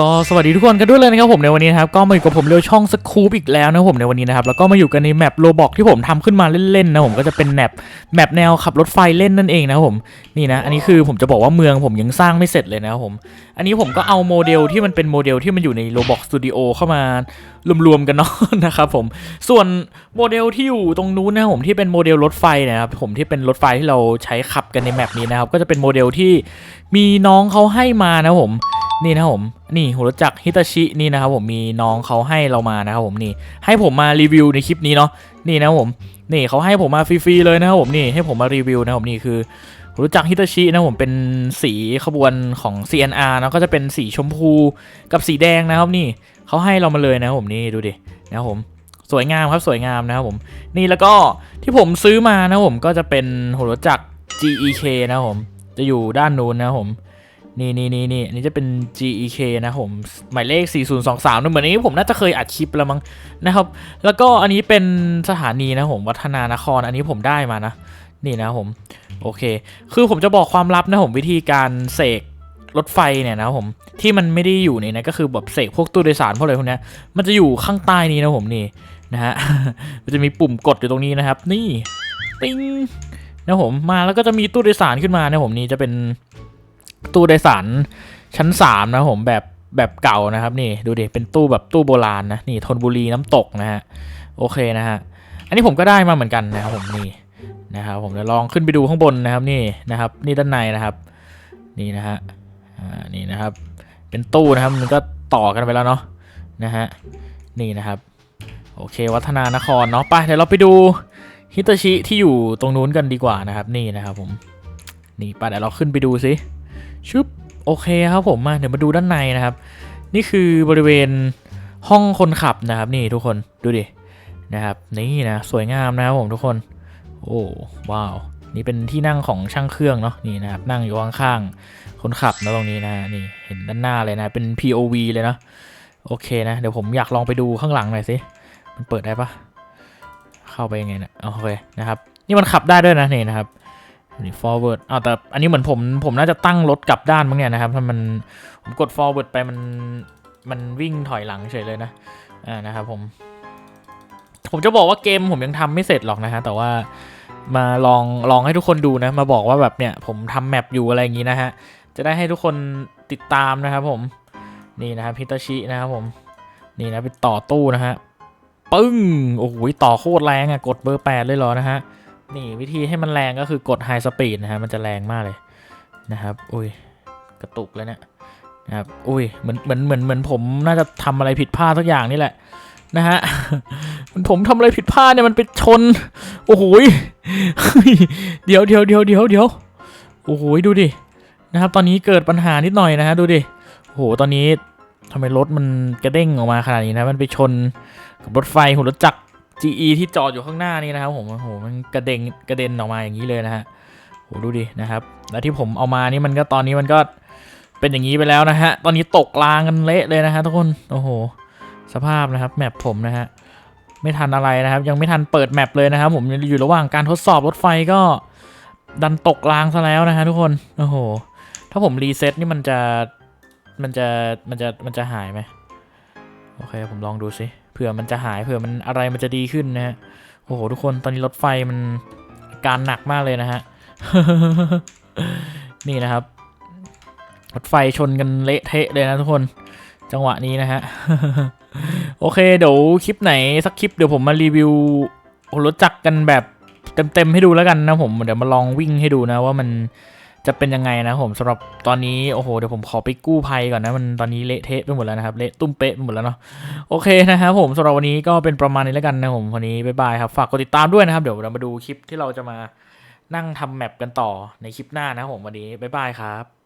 ก็สวัสดีทุกคนกันด้วยเลยนะครับผมในวันนี้นะครับก็มาอยู่กับผมเรียวช่องสคูปอีกแล้วนะครับผมในวันนี้นะครับแล้วก็มาอยู่กันในแมปโลบอกที่ผมทำขึ้นมาเล่นๆนะผมก็จะเป็นแมปแมปแนวขับรถไฟเล่นนั่นเองนะครับผมนี่นะอันนี้คือผมจะบอกว่าเมืองผมยังสร้างไม่เสร็จเลยนะครับผมอันนี้ผมก็เอาโมเดลที่มันเป็นโมเดลที่มันอยู่ในโลบอกสตูดิโอเข้ามารวมๆกันเนาะนะครับผมส่วนโมเดลที่อยู่ตรงนู้นนะครับผมที่เป็นโมเดลรถไฟนะครับผมที่เป็นรถไฟที่เราใช้ขับกันในแมปนี้นะครับก็จะเป็นโมเดลที่มีน้องเขาให้มานะผม นี่นะผมนี่หัวรถจักรฮิตาชินี่นะครับผมมีน้องเขาให้เรามานะครับผมนี่ให้ผมมารีวิวในคลิปนี้เนาะนี่นะผมนี่เขาให้ผมมาฟรีๆเลยนะครับผมนี่ให้ผมมารีวิวนะครับผมนี่คือหัวรถจักรฮิตาชินะผมเป็นสีขบวนของ CNR นะก็จะเป็นสีชมพูกับสีแดงนะครับนี่เขาให้เรามาเลยนะครับผมนี่ดูดินะครับผมสวยงามครับสวยงามนะครับผมนี่แล้วก็ที่ผมซื้อมานะครับผมก็จะเป็นหัวรถจักร GEK นะครับผมจะอยู่ด้านนู้นนะครับผม นี่นี่นี่นี่อันนี้จะเป็น GEK นะผม หมายเลข 4023นะเหมือนอันนี้ผมน่าจะเคยอัดคลิปแล้วมั้งนะครับ แล้วก็อันนี้เป็นสถานีนะผมวัฒนานคร อันนี้ผมได้มานะ นี่นะผม โอเค คือผมจะบอกความลับนะผมวิธีการเสกรถไฟเนี่ยนะผมที่มันไม่ได้อยู่ในนะก็คือแบบเสกพวกตู้โดยสารพวกอะไรพวกนี้มันจะอยู่ข้างใต้นี้นะผมนี่นะฮะมันจะมีปุ่มกดอยู่ตรงนี้นะครับ นี่ติ้งนะผมมาแล้วก็จะมีตู้โดยสารขึ้นมานะผมนี่จะเป็น ตู้โดยสารชั้นสามนะผมแบบแบบเก่านะครับนี่ดูดิเป็นตู้แบบตู้โบราณนะนี่ธนบุรีน้ำตกนะฮะโอเคนะฮะอันนี้ผมก็ได้มาเหมือนกันนะครับผมนี่นะครับผมจะลองขึ้นไปดูข้างบนนะครับนี่นะครับ นี่ด้านในนะครับ นี่นะฮะอ่านี่นะครับ เป็นตู้นะครับมันก็ต่อกันไปแล้วเนาะนะฮะนี่นะครับโอเค วัฒนานครเนาะไปเดี๋ยวเราไปดูฮิตาชิที่อยู่ตรงนู้นกันดีกว่านะครับ นี่นะครับผมนี่ไปเดี๋ยวเราขึ้นไปดูสิ ชุบโอเคครับผมมาเดี๋ยวมาดูด้านในนะครับ นี่คือบริเวณห้องคนขับนะครับนี่ทุกคนดูดินะครับนี่นะสวยงามนะครับผมทุกคนโอ้ว้าวนี่เป็นที่นั่งของช่างเครื่องเนาะนี่นะครับนั่งอยู่ข้างๆคนขับนะตรงนี้นะนี่เห็นด้านหน้าเลยนะเป็น POV เลยนะโอเคนะเดี๋ยวผมอยากลองไปดูข้างหลังหน่อยสิมันเปิดได้ปะเข้าไปยังไงนะโอเคนะครับนี่มันขับได้ด้วยนะนี่นะครับ นี่ forward อ้าวแต่อันนี้เหมือนผมผมน่าจะตั้งรถกลับด้านมั้งเนี่ยนะครับถ้ามันผมกด forward ไปมันมันวิ่งถอยหลังเฉยเลยนะอ่านะครับผม ผมจะบอกว่าเกมผมยังทำไม่เสร็จหรอกนะฮะแต่ว่ามาลองลองให้ทุกคนดูนะ มาบอกว่าแบบเนี่ยผมทำแมปอยู่อะไรอย่างนี้นะฮะจะได้ให้ทุกคนติดตามนะครับผมนี่นะครับพิตาชินะครับผมนี่นะเป็นต่อตู้นะฮะปึ้งโอ้โหต่อโคตรแรงอะ่ะกดเบอร์แปดเลยเหรอนะฮะ นี่วิธีให้มันแรงก็คือกด High Speed นะฮะมันจะแรงมากเลยนะครับ อุ้ยกระตุกเลยเนี่ยนะครับอุ้ยเหมือนเหมือนเหมือนเหมือนผมน่าจะทำอะไรผิดพลาดสักอย่างนี่แหละนะฮะมันผมทำอะไรผิดพลาดเนี่ยมันไปชน โอ้โหเดี๋ยวเดี๋ยวเดี๋ยวเดี๋ยวเดี๋ยวโอ้โหดูดินะครับ ตอนนี้เกิดปัญหานิดหน่อยนะฮะดูดิโอ้โหตอนนี้ทำไมรถมันกระเด้งออกมาขนาดนี้นะมันไปชนกับรถไฟหัวรถจักร GE ที่จอดอยู่ข้างหน้านี่นะครับผมโอ้โหมันกระเด็นกระเด็นออกมาอย่างนี้เลยนะฮะโหดูดินะครับ แล้วที่ผมเอามานี่มันก็ตอนนี้มันก็เป็นอย่างนี้ไปแล้วนะฮะ ตอนนี้ตกรางกันเละเลยนะฮะทุกคน โอ้โห สภาพนะครับแมปผมนะฮะ ไม่ทันอะไรนะครับ ยังไม่ทันเปิดแมปเลยนะครับผมอยู่ระหว่างการทดสอบรถไฟก็ดันตกรางซะแล้วนะฮะทุกคน โอ้โห ถ้าผมรีเซ็ตนี่มันจะ มันจะ มันจะ มันจะหายไหม โอเคผมลองดูสิเผื่อมันจะหายเผื่อมันอะไรมันจะดีขึ้นนะฮะโอ้โหทุกคนตอนนี้รถไฟมันอาการหนักมากเลยนะฮะนี่นะครับรถไฟชนกันเละเทะเลยนะทุกคนจังหวะนี้นะฮะโอเคเดี๋ยวคลิปไหนสักคลิปเดี๋ยวผมมารีวิวรถจักรกันแบบเต็มๆให้ดูแล้วกันนะผมเดี๋ยวมาลองวิ่งให้ดูนะว่ามัน จะเป็นยังไงนะผมสำหรับตอนนี้โอ้โหเดี๋ยวผมขอไปกู้ภัยก่อนนะมันตอนนี้เละเทะไปหมดแล้วนะครับเละตุ้มเป๊ะไปหมดแล้วเนาะโอเคนะครับผมสำหรับวันนี้ก็เป็นประมาณนี้แล้วกันนะผมวันนี้บ๊ายบายครับฝากกดติดตามด้วยนะครับเดี๋ยวเรามาดูคลิปที่เราจะมานั่งทำแมปกันต่อในคลิปหน้านะผมวันนี้บ๊ายบายครับ